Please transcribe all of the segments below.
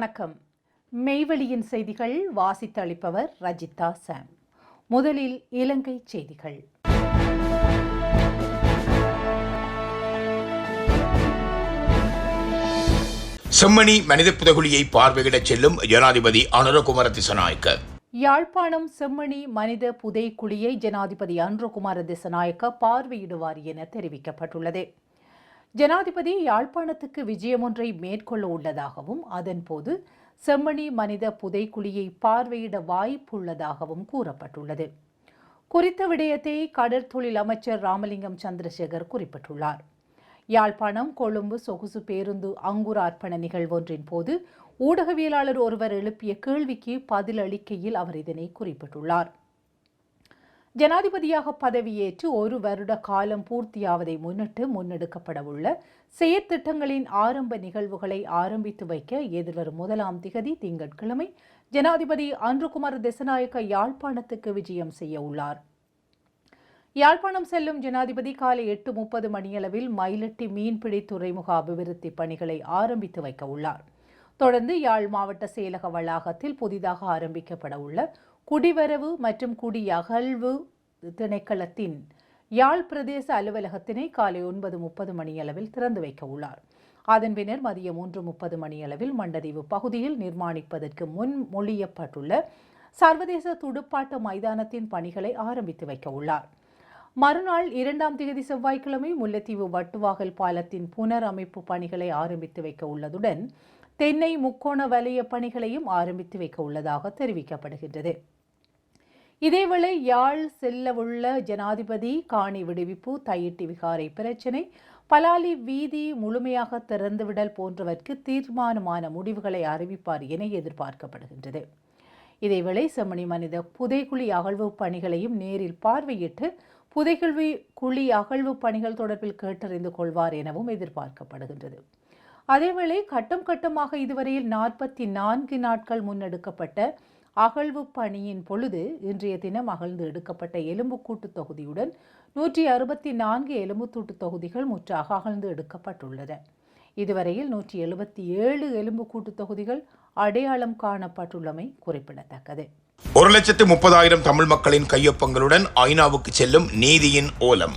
வணக்கம். மெய்வெளியின் செய்திகள் வாசித்தளிப்பவர் ரஜிதா சாம். முதலில் இலங்கை செய்திகள். செம்மணி மனித புதகுலியை பார்வையிடச் செல்லும் ஜனாதிபதி அனுரகுமார திசநாயக்க யாழ்ப்பாணம் செம்மணி மனித புதைக்குழியை ஜனாதிபதி அன்ருகுமார திசநாயக்க பார்வையிடுவார் என தெரிவிக்கப்பட்டுள்ளது. ஜனாதிபதி யாழ்ப்பாணத்துக்கு விஜயமொன்றை மேற்கொள்ள உள்ளதாகவும் அதன்போது செம்மணி மனித புதைக்குழியை பார்வையிட வாய்ப்புள்ளதாகவும் கூறப்பட்டுள்ளது. குறித்த விடயத்தை கடற்தொழில் அமைச்சர் ராமலிங்கம் சந்திரசேகர் குறிப்பிட்டுள்ளார். யாழ்ப்பாணம் கொழும்பு சொகுசு பேருந்து அங்குரார்ப்பண நிகழ்வொன்றின் போது ஊடகவியலாளர் ஒருவர் எழுப்பிய கேள்விக்கு பதிலளிக்கையில் அவர் இதனை குறிப்பிட்டுள்ளார். ஜனாதிபதியாக பதவியேற்று ஒரு வருட காலம் பூர்த்தியாவதை முன்னிட்டு முன்னெடுக்கப்படவுள்ள செயற்திட்டங்களின் ஆரம்ப நிகழ்வுகளை ஆரம்பித்து வைக்க எதிர்வரும் முதலாம் திகதி திங்கட்கிழமை ஜனாதிபதி அன்றுகுமார் திசநாயக்க யாழ்ப்பாணத்துக்கு விஜயம் செய்ய உள்ளார். யாழ்ப்பாணம் செல்லும் ஜனாதிபதி காலை எட்டு முப்பது மணியளவில் மயிலட்டி மீன்பிடி துறைமுக அபிவிருத்தி பணிகளை ஆரம்பித்து வைக்க உள்ளார். தொடர்ந்து யாழ் மாவட்ட செயலக வளாகத்தில் புதிதாக ஆரம்பிக்கப்பட உள்ள குடிவரவு மற்றும் குடியகழ்வு திணைக்களத்தின் யாழ் பிரதேச அலுவலகத்தினை காலை ஒன்பது முப்பது மணியளவில் திறந்து வைக்க உள்ளார். அதன் பின்னர் மதியம் மூன்று முப்பது மணியளவில் மண்டதீவு பகுதியில் நிர்மாணிப்பதற்கு முன் மொழியப்பட்டுள்ள சர்வதேச துடுப்பாட்ட மைதானத்தின் பணிகளை ஆரம்பித்து வைக்க உள்ளார். மறுநாள் இரண்டாம் தேதி செவ்வாய்க்கிழமை முல்லைத்தீவு வட்டுவாகல் பாலத்தின் புனரமைப்பு பணிகளை ஆரம்பித்து வைக்க உள்ளதுடன் தென்னை முக்கோண வலய பணிகளையும் ஆரம்பித்து வைக்க உள்ளதாக தெரிவிக்கப்படுகின்றது. இதேவேளை யாழ் செல்லவுள்ள ஜனாதிபதி காணி விடுவிப்பு தையிட்டி விகாரை பிரச்சினை பலாலி வீதி முழுமையாக திறந்துவிடல் போன்றவற்கு தீர்மானமான முடிவுகளை அறிவிப்பார் என எதிர்பார்க்கப்படுகின்றது. இதேவேளை செம்மணி மனித புதைக்குழி அகழ்வு பணிகளையும் நேரில் பார்வையிட்டு புதைக்குழி குழி அகழ்வு பணிகள் தொடர்பில் கேட்டறிந்து கொள்வார் எனவும் எதிர்பார்க்கப்படுகின்றது. அதேவேளை கட்டம் கட்டமாக இதுவரையில் நாற்பத்தி நான்கு நாட்கள் முன்னெடுக்கப்பட்ட அகழ்வு பணியின் பொழுது இன்றைய தினம் அகழ்ந்து எடுக்கப்பட்ட எலும்புக்கூட்டு தொகுதியுடன் நூற்றி அறுபத்தி நான்கு எலும்புத்தூட்டு தொகுதிகள் முற்றாக அகழ்ந்து எடுக்கப்பட்டுள்ளன இதுவரையில் நூற்றி எழுபத்தி ஏழு எலும்புக்கூட்டு தொகுதிகள் அடையாளம் காணப்பட்டுள்ளமை குறிப்பிடத்தக்கது. ஒரு லட்சத்து முப்பதாயிரம் தமிழ் மக்களின் கையொப்பங்களுடன் ஐநாவுக்கு செல்லும் நீதியின் ஓலம்.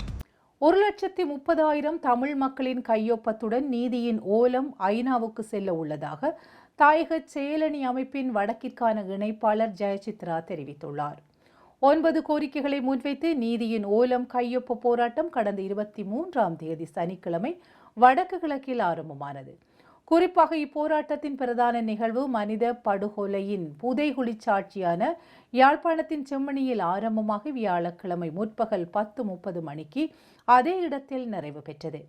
ஒரு லட்சத்தி முப்பதாயிரம் தமிழ் மக்களின் கையொப்பத்துடன் நீதியின் ஓலம் ஐநாவுக்கு செல்ல உள்ளதாக தாயக செயலணி அமைப்பின் வடக்கிற்கான இணைப்பாளர் ஜெயசித்ரா தெரிவித்துள்ளார். ஒன்பது கோரிக்கைகளை முன்வைத்து நீதியின் ஓலம் கையொப்ப போராட்டம் கடந்த இருபத்தி மூன்றாம் தேதி சனிக்கிழமை வடக்கு கிழக்கில் ஆரம்பமானது. குறிப்பாக இப்போராட்டத்தின் பிரதான நிகழ்வு மனித படுகொலையின் புதைகுழி சாட்சியான யாழ்ப்பாணத்தின் செம்மணியில் ஆரம்பமாக வியாழக்கிழமை முற்பகல் பத்து முப்பது மணிக்கு அதே இடத்தில் நிறைவு பெற்றது.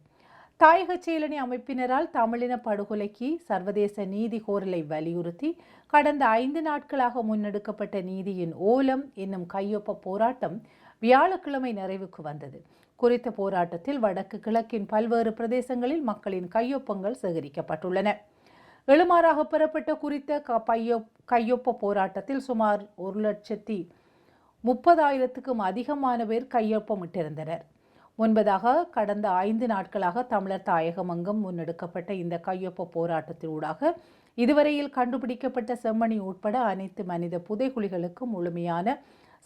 தாயக செயலணி அமைப்பினரால் தமிழின படுகொலைக்கு சர்வதேச நீதி கோரலை வலியுறுத்தி கடந்த ஐந்து நாட்களாக முன்னெடுக்கப்பட்ட நீதியின் ஓலம் என்னும் கையொப்ப போராட்டம் வியாழக்கிழமை நிறைவுக்கு வந்தது. குறித்த போராட்டத்தில் வடக்கு கிழக்கின் பல்வேறு பிரதேசங்களில் மக்களின் கையொப்பங்கள் சேகரிக்கப்பட்டுள்ளன. எழுமாறாக பெறப்பட்ட குறித்த க பையொ கையொப்ப போராட்டத்தில் சுமார் ஒரு லட்சத்தி முப்பதாயிரத்துக்கும் அதிகமான பேர் கையொப்பமிட்டிருந்தனர். முன்பதாக கடந்த ஐந்து நாட்களாக தமிழர் தாயகமங்கம் முன்னெடுக்கப்பட்ட இந்த கையொப்ப போராட்டத்தினூடாக இதுவரையில் கண்டுபிடிக்கப்பட்ட செம்மணி உட்பட அனைத்து மனித புதைகுழிகளுக்கும் முழுமையான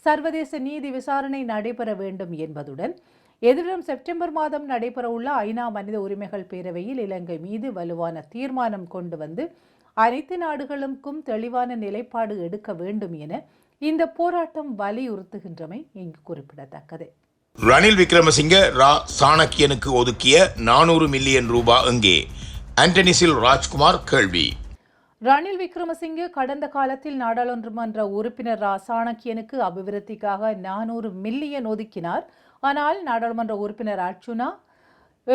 சர்வதேச நீதி விசாரணை நடைபெற வேண்டும் என்பதுடன் எதிர்வரும் செப்டம்பர் மாதம் நடைபெறவுள்ள ஐநா மனித உரிமைகள் பேரவையில் இலங்கை மீது வலுவான தீர்மானம் கொண்டு வந்து அனைத்து நாடுகளுக்கும் தெளிவான நிலைப்பாடு எடுக்க வேண்டும் என இந்த போராட்டம் வலியுறுத்துகின்றமை இங்கு குறிப்பிடத்தக்கது. ரணில் விக்ரமசிங்க ரா சாணக்கியனுக்கு ஒதுக்கிய நானூறு மில்லியன் ரூபாய் எங்கே? ஆண்டனிசில் ராஜ்குமார் கேள்வி. ரணில் விக்ரமசிங்கே கடந்த காலத்தில் நாடாளுமன்ற உறுப்பினர் ரா சாணக்கியனுக்கு அபிவிருத்திக்காக நானூறு மில்லியன் ஒதுக்கினார். ஆனால் நாடாளுமன்ற உறுப்பினர் அர்ச்சுனா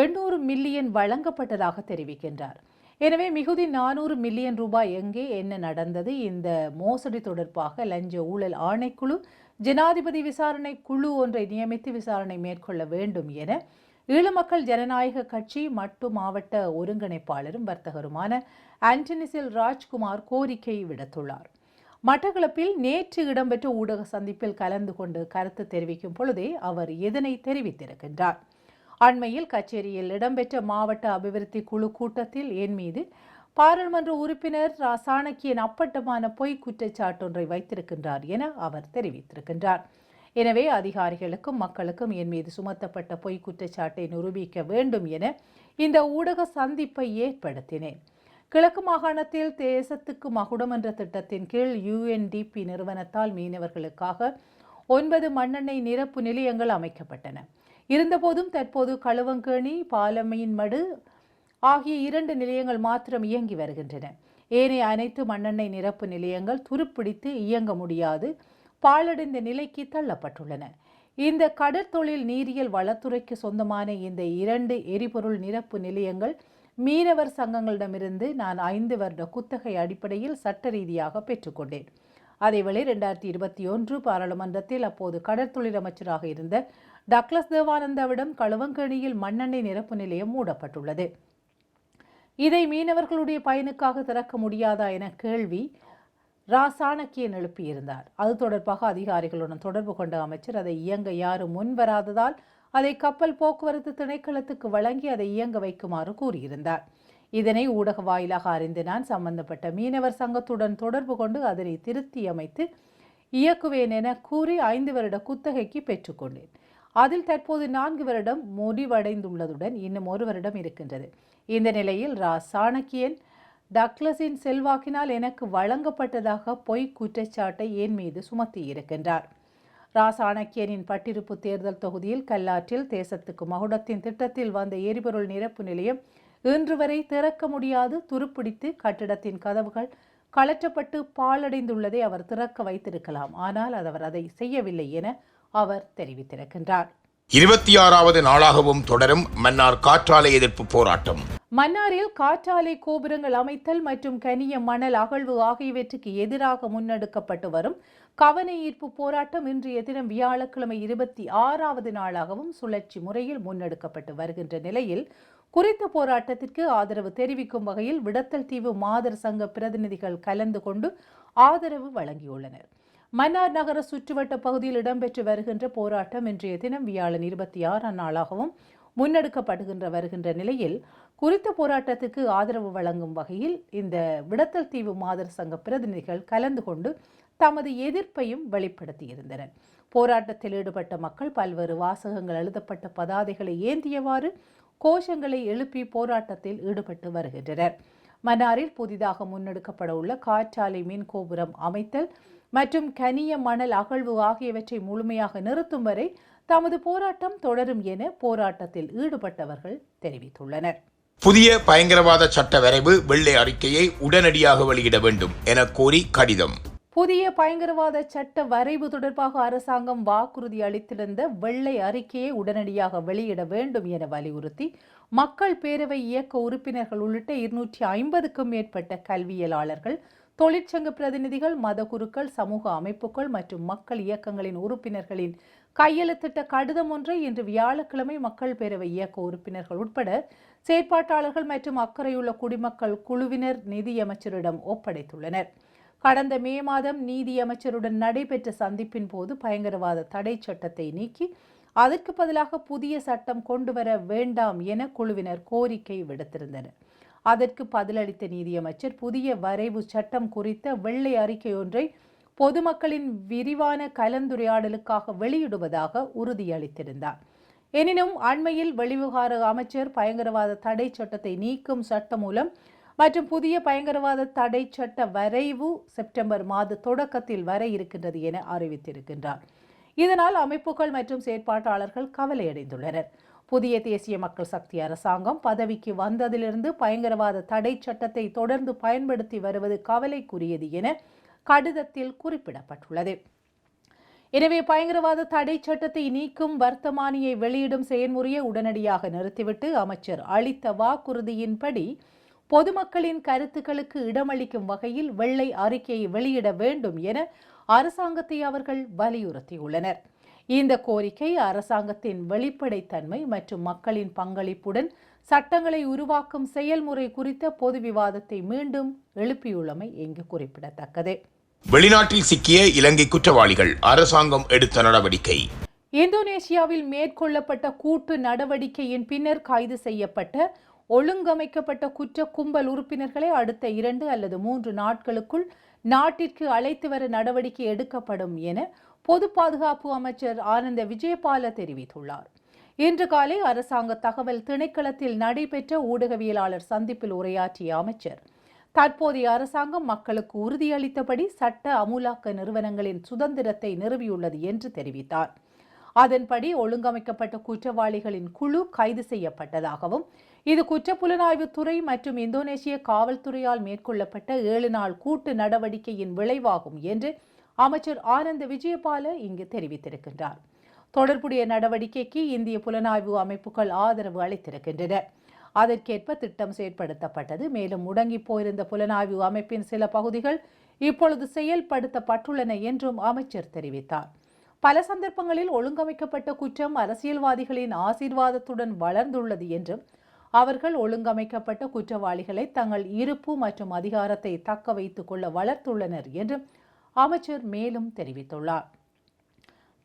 எண்ணூறு மில்லியன் வழங்கப்பட்டதாக தெரிவிக்கின்றார். எனவே மிகுதி நானூறு மில்லியன் ரூபாய் எங்கே? என்ன நடந்தது? இந்த மோசடி தொடர்பாக லஞ்ச ஊழல் ஆணைக்குழு ஜனாதிபதி விசாரணை குழு ஒன்றை நியமித்து விசாரணை மேற்கொள்ள வேண்டும் என ஈழமக்கள் ஜனநாயக கட்சி மட்டு மாவட்ட ஒருங்கிணைப்பாளரும் வர்த்தகருமான ஆண்டனிசில் ராஜ்குமார் கோரிக்கை விடுத்துள்ளார். மட்டக்களப்பில் நேற்று இடம்பெற்ற ஊடக சந்திப்பில் கலந்து கொண்டு கருத்து தெரிவிக்கும் பொழுதே அவர் இதனை தெரிவித்திருக்கின்றார். அண்மையில் கச்சேரியில் இடம்பெற்ற மாவட்ட அபிவிருத்தி குழு கூட்டத்தில் என் மீது பாராளுமன்ற உறுப்பினர் ரா சாணக்கியன் அப்பட்டமான பொய் குற்றச்சாட்டொன்றை வைத்திருக்கின்றார் என அவர் தெரிவித்திருக்கின்றார். எனவே அதிகாரிகளுக்கும் மக்களுக்கும் என் மீது சுமத்தப்பட்ட பொய் குற்றச்சாட்டை நிரூபிக்க வேண்டும் என இந்த ஊடக சந்திப்பை ஏற்படுத்தினேன். கிழக்கு மாகாணத்தில் தேசத்துக்கு மகுடம் என்ற திட்டத்தின் கீழ் யுஎன்டிபி நிறுவனத்தால் மீனவர்களுக்காக ஒன்பது மண்ணெண்ணெய் நிரப்பு நிலையங்கள் அமைக்கப்பட்டன. இருந்தபோதும் தற்போது களுவங்கேணி பாலமீன்மடு ஆகிய இரண்டு நிலையங்கள் மாத்திரம் இயங்கி வருகின்றன. ஏனைய அனைத்து மண்ணெண்ணெய் நிரப்பு நிலையங்கள் துருப்பிடித்து இயங்க முடியாது. பாழடைந்த நிலைக்கு தள்ளப்பட்டுள்ளன. இந்த கடற்தொழில் நீரியல் வளத்துறைக்கு சொந்தமான இந்த இரண்டு எரிபொருள் நிரப்பு நிலையங்கள் மீனவர் சங்கங்களிடமிருந்து நான் ஐந்து வருட குத்தகை அடிப்படையில் சட்ட ரீதியாக பெற்றுக்கொண்டேன் அதேவேளை ரெண்டாயிரத்தி இருபத்தி ஒன்று பாராளுமன்றத்தில் அப்போது கடற்தொழில் அமைச்சராக இருந்த டக்ளஸ் தேவானந்தாவிடம் களுவங்கணியில் மண்ணெண்ணெய் நிரப்பு நிலையம் மூடப்பட்டுள்ளது. இதை மீனவர்களுடைய பயனுக்காக திறக்க முடியாதா என கேள்வி ராசாணக்கியன் எழுப்பியிருந்தார். அது தொடர்பாக அதிகாரிகளுடன் தொடர்பு கொண்ட அமைச்சர் அதை இயங்க யாரும் முன்வராததால் அதை கப்பல் போக்குவரத்து திணைக்களத்துக்கு வழங்கி அதை இயங்க வைக்குமாறு கூறியிருந்தார். இதனை ஊடக வாயிலாக அறிந்து நான் சம்பந்தப்பட்ட மீனவர் சங்கத்துடன் தொடர்பு கொண்டு அதனை திருத்தி அமைத்து இயக்குவேன் என கூறி ஐந்து வருட குத்தகைக்கு பெற்றுக்கொண்டேன் அதில் தற்போது நான்கு வருடம் முடிவடைந்துள்ளதுடன் இன்னும் ஒரு வருடம் இருக்கின்றது. இந்த நிலையில் ரா சாணக்கியன் டக்ளஸின் செல்வாக்கினால் எனக்கு வழங்கப்பட்டதாக பொய் குற்றச்சாட்டை என் மீது சுமத்தி இருக்கின்றார். ரா சாணக்கியனின் பட்டிருப்பு தேர்தல் தொகுதியில் கல்லாற்றில் தேசத்துக்கு மகுடத்தின் திட்டத்தில் வந்த எரிபொருள் நிரப்பு நிலையம் இன்று வரை திறக்க முடியாது. துருப்பிடித்து கட்டிடத்தின் கதவுகள் கலற்றப்பட்டு பாழடைந்துள்ளதை அவர் திறக்க வைத்திருக்கலாம். ஆனால் அவர் அதை செய்யவில்லை என அவர் தெரிவித்திருக்கின்றார். இருபத்தி ஆறாவது நாளாகவும் தொடரும் மன்னார் காற்றாலை எதிர்ப்பு போராட்டம். மன்னாரில் காற்றாலை கோபுரங்கள் அமைத்தல் மற்றும் கனிய மணல் அகழ்வு ஆகியவற்றுக்கு எதிராக முன்னெடுக்கப்பட்டு வரும் கவன ஈர்ப்பு போராட்டம் இன்றைய தினம் வியாழக்கிழமை இருபத்தி ஆறாவது நாளாகவும் சுழற்சி முறையில் முன்னெடுக்கப்பட்டு வருகின்ற நிலையில் குறித்த போராட்டத்திற்கு ஆதரவு தெரிவிக்கும் வகையில் விடத்தல் தீவு மாதர் சங்க பிரதிநிதிகள் கலந்து கொண்டு ஆதரவு வழங்கியுள்ளனர். மன்னார் நகர சுற்றுவட்ட பகுதியில் இடம்பெற்று வருகின்ற போராட்டம் இன்றைய தினம் வியாழன் இருபத்தி ஆறாம் நாளாகவும் முன்னெடுக்கப்படுகின்ற வருகின்ற நிலையில் குறித்த போராட்டத்துக்கு ஆதரவு வழங்கும் வகையில் இந்த விடத்தல் தீவு மாதர் சங்க பிரதிநிதிகள் கலந்து கொண்டு தமது எதிர்ப்பையும் வெளிப்படுத்தியிருந்தனர். போராட்டத்தில் ஈடுபட்ட மக்கள் பல்வேறு வாசகங்கள் எழுதப்பட்ட பதாதைகளை ஏந்தியவாறு கோஷங்களை எழுப்பி போராட்டத்தில் ஈடுபட்டு வருகின்றனர். மன்னாரில் புதிதாக முன்னெடுக்கப்பட உள்ள காற்றாலை மின் கோபுரம் அமைத்தல் மற்றும் கனிய மணல் அகழ்வு ஆகியவற்றை முழுமையாக நிறுத்தும் வரை தமது போராட்டம் தொடரும் என போராட்டத்தில் ஈடுபட்டவர்கள் தெரிவித்துள்ளனர். புதிய பயங்கரவாத சட்ட வரைவு வெள்ளை அறிக்கையை உடனடியாக வெளியிட வேண்டும் என கோரி கடிதம். புதிய பயங்கரவாத சட்ட வரைவு தொடர்பாக அரசாங்கம் வாக்குறுதி அளித்திருந்த வெள்ளை அறிக்கையை உடனடியாக வெளியிட வேண்டும் என வலியுறுத்தி மக்கள் பேரவை இயக்க உறுப்பினர்கள் உள்ளிட்ட இருநூற்றி ஐம்பதுக்கும் மேற்பட்ட கல்வியலாளர்கள் தொழிற்சங்க பிரதிநிதிகள் மதகுருக்கள் சமூக அமைப்புகள் மற்றும் மக்கள் இயக்கங்களின் உறுப்பினர்களின் கையெழுத்திட்ட கடிதம் ஒன்றை இன்று வியாழக்கிழமை மக்கள் பேரவை இயக்க உறுப்பினர்கள் உட்பட செயற்பாட்டாளர்கள் மற்றும் அக்கறையுள்ள குடிமக்கள் குழுவினர் நிதியமைச்சரிடம் ஒப்படைத்துள்ளனர். கடந்த மே மாதம் நீதியமைச்சருடன் நடைபெற்ற சந்திப்பின் போது பயங்கரவாத தடை சட்டத்தை நீக்கி அதற்கு பதிலாக புதிய சட்டம் கொண்டு வர வேண்டாம் என குழுவினர் கோரிக்கை விடுத்திருந்தனர். அதற்கு பதிலளித்த நீதியமைச்சர் புதிய வரைவு சட்டம் குறித்த வெள்ளை அறிக்கை ஒன்றை பொதுமக்களின் விரிவான கலந்துரையாடலுக்காக வெளியிடுவதாக உறுதியளித்திருந்தார். எனினும் அண்மையில் வெளிவிவகார அமைச்சர் பயங்கரவாத தடை சட்டத்தை நீக்கும் சட்டம் மூலம் மற்றும் புதிய பயங்கரவாத தடை சட்ட வரைவு செப்டம்பர் மாத தொடக்கத்தில் வர இருக்கின்றது என அறிவித்திருக்கின்றார். இதனால் அமைப்புகள் மற்றும் செயற்பாட்டாளர்கள் கவலையடைந்துள்ளனர். புதிய தேசிய மக்கள் சக்தி அரசாங்கம் பதவிக்கு வந்ததிலிருந்து பயங்கரவாத தடை சட்டத்தை தொடர்ந்து பயன்படுத்தி வருவது கவலைக்குரியது என கடிதத்தில் குறிப்பிடப்பட்டுள்ளது. எனவே பயங்கரவாத தடை சட்டத்தை நீக்கும் வர்த்தமானியை வெளியிடும் செயல்முறையை உடனடியாக நிறுத்திவிட்டு அமைச்சர் அளித்த வாக்குறுதியின்படி பொதுமக்களின் கருத்துக்களுக்கு இடமளிக்கும் வகையில் வெள்ளை அறிக்கையை வெளியிட வேண்டும் என அரசாங்கத்தை அவர்கள் வலியுறுத்தியுள்ளனர். இந்த கோரிக்கை அரசாங்கத்தின் வெளிப்படைத்தன்மை மற்றும் மக்களின் பங்களிப்புடன் சட்டங்களை உருவாக்கும் செயல்முறை குறித்த பொது விவாதத்தை மீண்டும் எழுப்பியுள்ளமை இங்கு குறிப்பிடத்தக்கது. வெளிநாட்டில் சிக்கிய இலங்கை குற்றவாளிகள் அரசாங்கம் எடுத்த நடவடிக்கை. இந்தோனேசியாவில் மேற்கொள்ளப்பட்ட கூட்டு நடவடிக்கையின் பின்னர் கைது செய்யப்பட்ட ஒழுங்கமைக்கப்பட்ட குற்ற கும்பல் உறுப்பினர்களை அடுத்த இரண்டு அல்லது மூன்று நாட்களுக்குள் நாட்டிற்கு அழைத்து வர நடவடிக்கை எடுக்கப்படும் என பொது பாதுகாப்பு அமைச்சர் ஆனந்த விஜயபால தெரிவித்துள்ளார். இன்று காலை அரசாங்க தகவல் திணைக்களத்தில் நடைபெற்ற ஊடகவியலாளர் சந்திப்பில் உரையாற்றிய அமைச்சர் தற்போதைய அரசாங்கம் மக்களுக்கு உறுதியளித்தபடி சட்ட அமுலாக்க நிறுவனங்களின் சுதந்திரத்தை நிறுவியுள்ளது என்று தெரிவித்தார். அதன்படி ஒழுங்கமைக்கப்பட்ட குற்றவாளிகளின் குழு கைது செய்யப்பட்டதாகவும் இது குற்றப்புலனாய்வு துறை மற்றும் இந்தோனேசிய காவல்துறையால் மேற்கொள்ளப்பட்ட ஏழு நாள் கூட்டு நடவடிக்கையின் விளைவாகும் என்று அமைச்சர் ஆனந்த விஜயபால இங்கு தெரிவித்திருக்கின்றார். தொடர்புடைய நடவடிக்கைக்கு இந்திய புலனாய்வு அமைப்புகள் ஆதரவு அளித்திருக்கின்றன. அதற்கேற்ப திட்டம் செயற்படுத்தப்பட்டது. மேலும் முடங்கி போயிருந்த புலனாய்வு அமைப்பின் சில பகுதிகள் இப்பொழுது செயல்படுத்தப்பட்டுள்ளன என்றும் அமைச்சர் தெரிவித்தார். பல சந்தர்ப்பங்களில் ஒழுங்கமைக்கப்பட்ட குற்றம் அரசியல்வாதிகளின் ஆசீர்வாதத்துடன் வளர்ந்துள்ளது என்றும் அவர்கள் ஒழுங்கமைக்கப்பட்ட குற்றவாளிகளை தங்கள் இருப்பு மற்றும் அதிகாரத்தை தக்க வைத்துக் கொள்ள வளர்த்துள்ளனர் என்றும் அமைச்சர் மேலும் தெரிவித்துள்ளார்.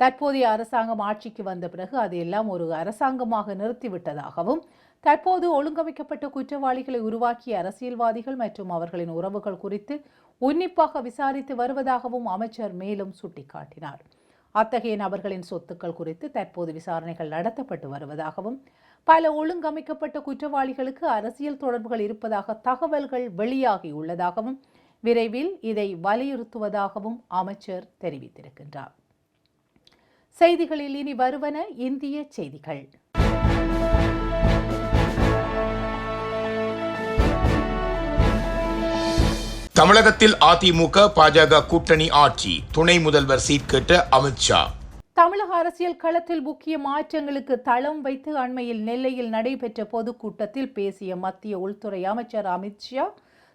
தற்போதைய அரசாங்கம் ஆட்சிக்கு வந்த பிறகு அதையெல்லாம் ஒரு அரசாங்கமாக நிறுத்திவிட்டதாகவும் தற்போது ஒழுங்கமைக்கப்பட்ட குற்றவாளிகளை உருவாக்கிய அரசியல்வாதிகள் மற்றும் அவர்களின் உறவுகள் குறித்து உன்னிப்பாக விசாரித்து வருவதாகவும் அமைச்சர் மேலும் சுட்டிக்காட்டினார். அத்தகைய நபர்களின் சொத்துக்கள் குறித்து தற்போது விசாரணைகள் நடத்தப்பட்டு வருவதாகவும் பல ஒழுங்கமைக்கப்பட்ட குற்றவாளிகளுக்கு அரசியல் தொடர்புகள் இருப்பதாக தகவல்கள் வெளியாகியுள்ளதாகவும் விரைவில் இதை வலியுறுத்துவதாகவும் அமைச்சர் தெரிவித்திருக்கின்றார். செய்திகளில் இனி வருவன இந்திய செய்திகள். தமிழகத்தில் அதிமுக பாஜக கூட்டணி ஆட்சி. துணை முதல்வர் சீட் கேட்ட அமித்ஷா தமிழக அரசியல் களத்தில் முக்கிய மாற்றங்களுக்கு தளம் வைத்து அண்மையில் நெல்லையில் நடைபெற்ற பொதுக்கூட்டத்தில் பேசிய மத்திய உள்துறை அமைச்சர் அமித்ஷா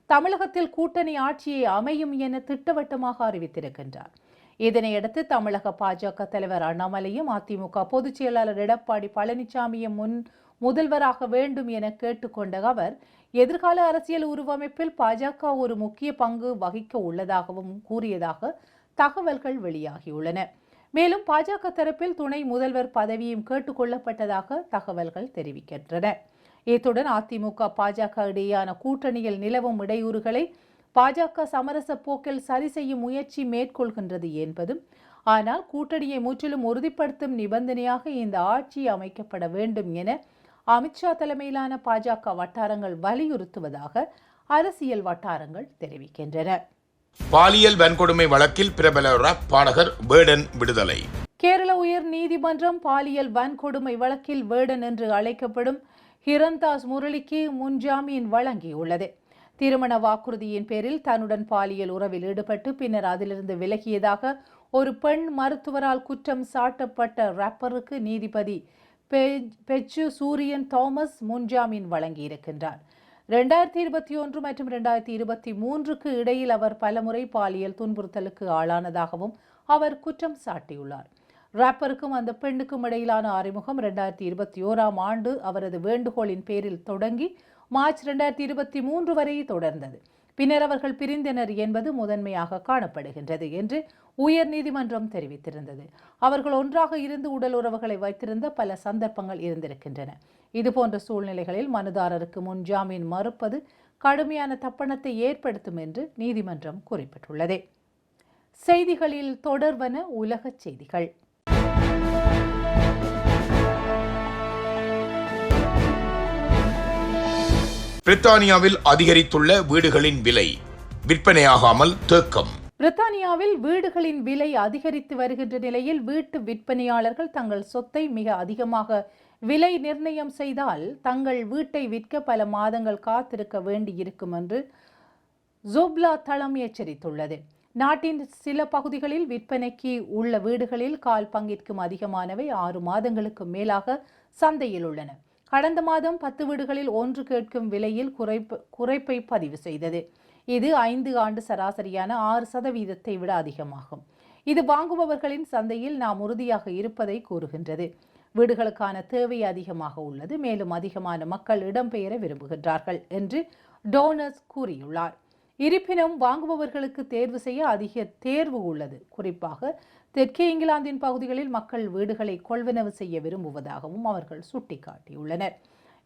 தமிழகத்தில் கூட்டணி ஆட்சியை அமையும் என திட்டவட்டமாக அறிவித்திருக்கின்றார். இதனையடுத்து தமிழக பாஜக தலைவர் அண்ணாமலையும் அதிமுக பொதுச் செயலாளர் எடப்பாடி பழனிசாமியும் முன் முதல்வராக வேண்டும் என கேட்டுக்கொண்ட அவர் எதிர்கால அரசியல் உருவமைப்பில் பாஜக ஒரு முக்கிய பங்கு வகிக்க உள்ளதாகவும் கூறியதாக தகவல்கள் வெளியாகியுள்ளன. மேலும் பாஜக தரப்பில் துணை முதல்வர் பதவியும் கேட்டுக்கொள்ளப்பட்டதாக தகவல்கள் தெரிவிக்கின்றன. இத்துடன் அதிமுக பாஜக இடையேயான கூட்டணியில் நிலவும் இடையூறுகளை பாஜக சமரச போக்கில் சரி செய்யும் முயற்சி மேற்கொள்கின்றது என்பதும் ஆனால் கூட்டணியை முற்றிலும் உறுதிப்படுத்தும் நிபந்தனையாக இந்த ஆட்சி அமைக்கப்பட வேண்டும் என அமித்ஷா தலைமையிலான பாஜக வட்டாரங்கள் வலியுறுத்துவதாக அரசியல் வட்டாரங்கள் தெரிவிக்கின்றன. பாலியல் வன்கொடுமை வழக்கில் பிரபல ராப் பாடகர் பேர்டன் விடுதலை. கேரள உயர் நீதிமன்றம் பாலியல் வன்கொடுமை வழக்கில் வேடன் என்று அழைக்கப்படும் ஹிரந்தாஸ் முரளிக்கு முன்ஜாமீன் வழங்கியுள்ளது. திருமண வாக்குறுதியின் பேரில் தன்னுடன் பாலியல் உறவில் ஈடுபட்டு பின்னர் அதிலிருந்து விலகியதாக ஒரு பெண் மருத்துவரால் குற்றம் சாட்டப்பட்ட ராப்பருக்கு நீதிபதி பெச்சு சூரியன் தாமஸ் முன்ஜாமீன் வழங்கியிருக்கின்றார். ரெண்டாயிரத்தி இருபத்தி ஒன்று மற்றும் ரெண்டாயிரத்தி இருபத்தி மூன்றுக்கு இடையில் அவர் பலமுறை பாலியல் துன்புறுத்தலுக்கு ஆளானதாகவும் அவர் குற்றம் சாட்டியுள்ளார். ராப்பருக்கும் அந்த பெண்ணுக்கும் இடையிலான அறிமுகம் ரெண்டாயிரத்தி இருபத்தி ஓராம் ஆண்டு அவரது வேண்டுகோளின் பேரில் தொடங்கி மார்ச் ரெண்டாயிரத்தி இருபத்தி மூன்று வரை தொடர்ந்தது. பின்னர் அவர்கள் பிரிந்தனர் என்பது முதன்மையாக காணப்படுகின்றது என்று உயர் நீதிமன்றம் தெரிவித்திருந்தது. அவர்கள் ஒன்றாக இருந்து உடல் உறவுகளை வைத்திருந்த பல சந்தர்ப்பங்கள் இருந்திருக்கின்றன. இதுபோன்ற சூழ்நிலைகளில் மனுதாரருக்கு முன் ஜாமீன் மறுப்பது கடுமையான தப்பணத்தை ஏற்படுத்தும் என்று நீதிமன்றம் குறிப்பிட்டுள்ளது. செய்திகளில் தொடர்வன உலகச் செய்திகள். பிரித்தானியாவில் அதிகரித்துள்ள வீடுகளின் விலை விற்பனையாகாமல் தேக்கம். பிரித்தானியாவில் வீடுகளின் விலை அதிகரித்து வருகின்ற நிலையில் வீட்டு விற்பனையாளர்கள் தங்கள் சொத்தை மிக அதிகமாக விலை நிர்ணயம் செய்தால் தங்கள் வீட்டை விற்க பல மாதங்கள் காத்திருக்க வேண்டியிருக்கும் என்று ஜோப்லா தளம் எச்சரித்துள்ளது. நாட்டின் சில பகுதிகளில் விற்பனைக்கு உள்ள வீடுகளில் கால் பங்கிற்கும் அதிகமானவை ஆறு மாதங்களுக்கு மேலாக சந்தையில் உள்ளன. கடந்த மாதம் பத்து வீடுகளில் ஒன்று கேட்கும் விலையில் குறைப்பு குறைப்பை பதிவு செய்தது. இது ஐந்து ஆண்டு சராசரியான ஆறு சதவீதத்தை விட அதிகமாகும். இது வாங்குபவர்களின் சந்தையில் நாம் உறுதியாக இருப்பதை கூறுகின்றது. வீடுகளுக்கான தேவை அதிகமாக உள்ளது. மேலும் அதிகமான மக்கள் இடம்பெயர விரும்புகின்றார்கள் என்று டோனர்ஸ் கூறியுள்ளார். இருப்பினும் வாங்குபவர்களுக்கு தேர்வு செய்ய அதிக தேர்வு உள்ளது. குறிப்பாக தெற்கே இங்கிலாந்தின் பகுதிகளில் மக்கள் வீடுகளை கொள்வனவு செய்ய விரும்புவதாகவும் அவர்கள் சுட்டிக்காட்டியுள்ளனர்.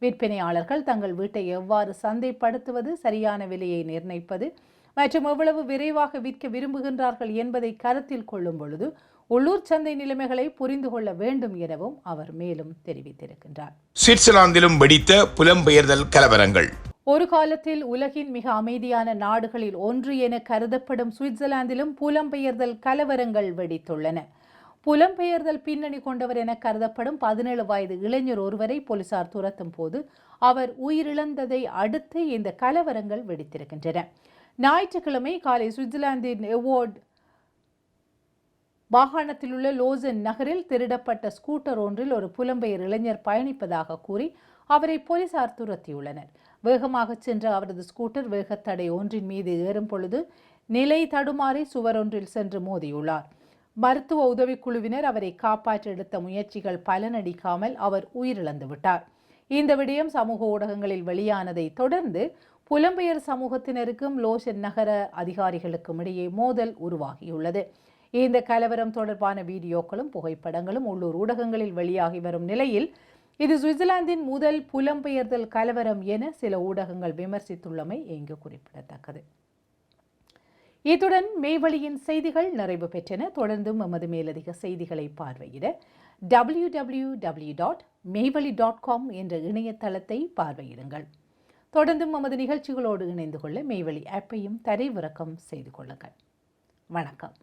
விற்பனையாளர்கள் தங்கள் வீட்டை எவ்வாறு சந்தைப்படுத்துவது சரியான விலையை நிர்ணயிப்பது மற்றும் எவ்வளவு விரைவாக விற்க விரும்புகின்றார்கள் என்பதை கருத்தில் கொள்ளும் பொழுது உள்ளூர் சந்தை நிலைமைகளை புரிந்து கொள்ள வேண்டும் எனவும் அவர் மேலும் தெரிவித்திருக்கின்றார். சுவிட்சர்லாந்திலும் வெடித்த புலம்பெயர்தல் கலவரங்கள். ஒரு காலத்தில் உலகின் மிக அமைதியான நாடுகளில் ஒன்று என கருதப்படும் சுவிட்சர்லாந்திலும் புலம்பெயர்தல் கலவரங்கள் வெடித்துள்ளன. புலம்பெயர்தல் பின்னணி கொண்டவர் என கருதப்படும் பதினேழு வயது இளைஞர் ஒருவரை போலீசார் துரத்தும் போது அவர் உயிரிழந்ததை அடுத்து இந்த கலவரங்கள் வெடித்திருக்கின்றன. ஞாயிற்றுக்கிழமை காலை சுவிட்சர்லாந்தின் எவோர்ட் மாகாணத்தில் உள்ள லோசன் நகரில் திருடப்பட்ட ஸ்கூட்டர் ஒன்றில் ஒரு புலம்பெயர் இளைஞர் பயணிப்பதாக கூறி அவரை போலீசார் துரத்தியுள்ளனர். வேகமாக சென்ற அவரது ஸ்கூட்டர் வேகத்தடை ஒன்றின் மீது ஏறும் பொழுது நிலை தடுமாறி சுவர் ஒன்றில் சென்று மோதியுள்ளார். மருத்துவ உதவிக்குழுவினர் அவரை காப்பாற்ற எடுத்த முயற்சிகள் பலனடிக்காமல் அவர் உயிரிழந்து விட்டார். இந்த விடயம் சமூக ஊடகங்களில் வெளியானதை தொடர்ந்து புலம்பெயர் சமூகத்தினருக்கும் லோஷன் நகர அதிகாரிகளுக்கும் இடையே மோதல் உருவாகியுள்ளது. இந்த கலவரம் தொடர்பான வீடியோக்களும் புகைப்படங்களும் உள்ளூர் ஊடகங்களில் வெளியாகி வரும் நிலையில் இது சுவிட்சர்லாந்தின் முதல் புலம்பெயர்தல் கலவரம் என சில ஊடகங்கள் விமர்சித்துள்ளமை இங்கு குறிப்பிடத்தக்கது. இத்துடன் மேவழியின் செய்திகள் நிறைவு பெற்றன. தொடர்ந்தும் எமது மேலதிக செய்திகளை பார்வையிட W W W dot Mevazhi dot com என்ற இணையதளத்தை பார்வையிடுங்கள். தொடர்ந்தும் நமது நிகழ்ச்சிகளோடு இணைந்து கொள்ள மேவழி ஆப்பையும் தரைவிறக்கம் செய்து கொள்ளுங்கள். வணக்கம்.